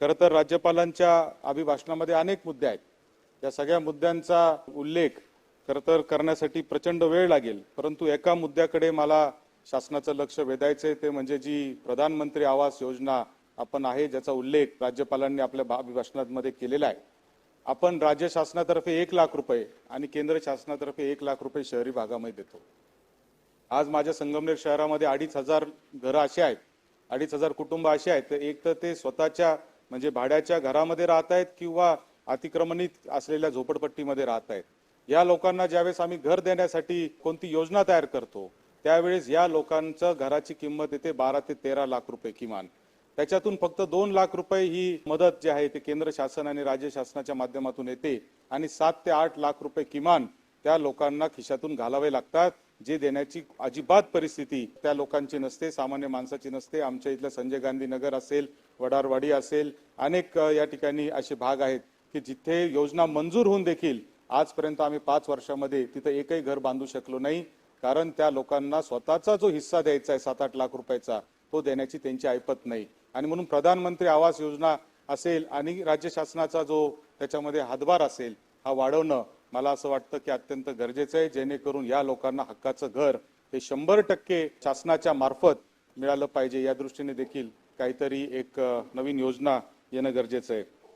खरं तर राज्यपालांच्या अभिभाषणामध्ये अनेक मुद्दे आहेत. या सगळ्या मुद्द्यांचा उल्लेख खरं तर करण्यासाठी प्रचंड वेळ लागेल. परंतु एका मुद्द्याकडे मला शासनाचं लक्ष वेधायचंय ते म्हणजे जी प्रधानमंत्री आवास योजना आपण आहे ज्याचा उल्लेख राज्यपालांनी आपल्या भा- अभिभाषणामध्ये केलेला आहे. आपण राज्य शासनातर्फे एक लाख रुपये आणि केंद्र शासनातर्फे एक लाख रुपये शहरी भागामध्ये देतो. आज माझ्या संगमनेर शहरामध्ये अडीच हजार घरं अशी आहेत. अडीच हजार कुटुंब अशी आहेत. तर एक तर ते स्वतःच्या म्हणजे भाड्याच्या घरामध्ये राहत आहेत किंवा अतिक्रमणित असलेल्या झोपडपट्टीमध्ये राहत आहेत या लोकांना ज्यावेळेस आम्ही घर देण्यासाठी कोणती योजना तयार करतो त्यावेळेस या लोकांचं घराची किंमत येते बारा ते तेरा लाख रुपये किमान. त्याच्यातून फक्त दोन लाख रुपये ही मदत जी आहे ते केंद्र शासन आणि राज्य शासनाच्या माध्यमातून येते आणि सात ते आठ लाख रुपये किमान त्या लोकांना खिशातून घालावे लागतात जे देण्याची अजिबात परिस्थिती त्या लोकांची नसते सामान्य माणसाची नसते. आमच्या इथलं संजय गांधी नगर असेल वडारवाडी असेल अनेक या ठिकाणी असे भाग आहेत की जिथे योजना मंजूर होऊन देखील आजपर्यंत आम्ही पाच वर्षामध्ये तिथं एकही घर बांधू शकलो नाही. कारण त्या लोकांना स्वतःचा जो हिस्सा द्यायचा आहे सात आठ लाख रुपयाचा तो देण्याची त्यांची ऐपत नाही. आणि म्हणून प्रधानमंत्री आवास योजना असेल आणि राज्य शासनाचा जो त्याच्यामध्ये हातभार असेल हा वाढवणं मला असं वाटतं की अत्यंत गरजेचं आहे जेणेकरून या लोकांना हक्काचं घर हे शंभर टक्के शासनाच्या मार्फत मिळालं पाहिजे. या दृष्टीने देखील काहीतरी एक नवीन योजना येणं गरजेचं आहे.